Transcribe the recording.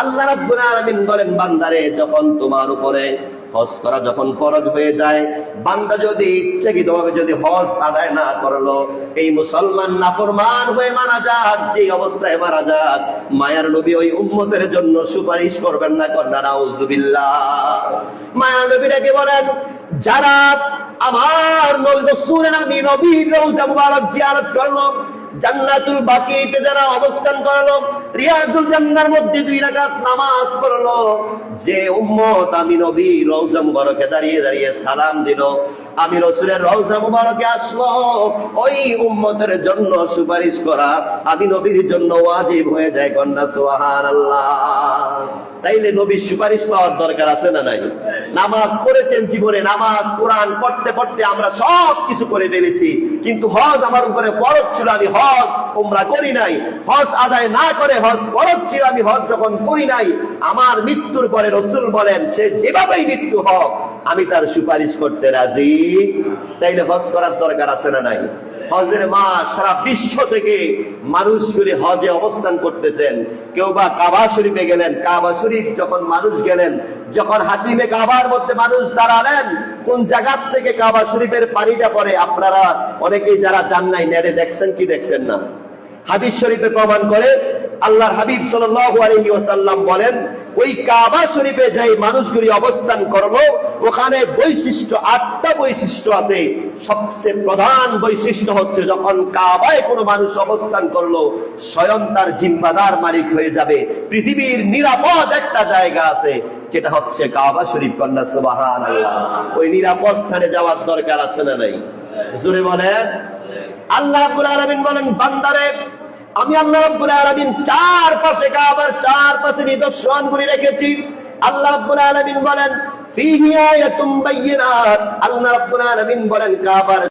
আল্লাহ রাব্বুল আলামিন বলেন, বান্দারে, যখন তোমার উপরে হজ করা যখন ফরজ হয়ে যায়, বান্দা যদি যদি হজ আদায় না করল, এই মুসলমান নাফরমান হয়ে মারা যাক যে অবস্থায় মারা যাক, মায়ার নবী ওই উম্মতের জন্য সুপারিশ করবেন না কন্যা মায়ার নবীটাকে বলেন, যারা আমার নবী নবীর রওজা মুবারক জিয়ারত করল, জান্নাতুল বাকিতে যারা অবস্থান করল সুপারিশ করা, আমি নবীর জন্য ওয়াজিব হয়ে যায় কন্যা তাইলে নবীর সুপারিশ পাওয়ার দরকার আছে না নাই? নামাজ পড়েছেন জীবনে, নামাজ, কোরআন পড়তে পড়তে আমরা সব কিছু করে ফেলেছি। কিন্তু হজ আমার উপরে ফরজ ছিল, আমি হজ তোমরা করি নাই। হজ আদায় না করে হজ ফরজ ছিল আমি, হজ যখন করি নাই, আমার মৃত্যুর পরে রসুল বলেন, সে যেভাবেই মৃত্যু হোক, আমি তার সুপারিশ করতে রাজি। তাইলে হজ করার দরকার আছে না নাই? হজের মাস সারা বিশ্ব থেকে মানুষগুলি হজে অবস্থান করতেছেন। কেউ বা কাবা শরীফে গেলেন, কাবা শরীফ যখন মানুষ গেলেন, যখন হাতিমে কাবার মধ্যে মানুষ দাঁড়ালেন, কোন জায়গার থেকে কাবা শরীফের পানিটা পরে আপনারা অনেকেই যারা জান নাই, নেড়ে দেখছেন কি দেখছেন না? হাদিস শরীফে প্রমাণ করে আল্লাহর হাবিব সাল্লাল্লাহু আলাইহি ওয়াসাল্লাম বলেন, ওই কাবা শরীফে যে মানুষগুলি অবস্থান করল, ওখানে বৈশিষ্ট্য, আটটা বৈশিষ্ট্য আছে। সবচেয়ে প্রধান বৈশিষ্ট্য হচ্ছে যখন কাবায় কোনো মানুষ অবস্থান করল, স্বয়ং তার জিম্মাদার মালিক হয়ে যাবে। পৃথিবীর নিরাপদ একটা জায়গা আছে, যেটা হচ্ছে কাবা শরীফ কন্যা সুবাহান ওই নিরাপদ স্থানে যাওয়ার দরকার আছে না নাই? জোরে বলেন। আল্লাহ রাব্বুল আলামিন বলেন, বান্দারে আমি আল্লাহ রাব্বুল আলামিন চার পাশে কাবার চার পাশে করে রেখেছি। আল্লাহ রাব্বুল আলামিন বলেন, ফিহি আয়াতুম বাইয়িনাত। আল্লাহ রাব্বুল আলামিন বলেন, কাবার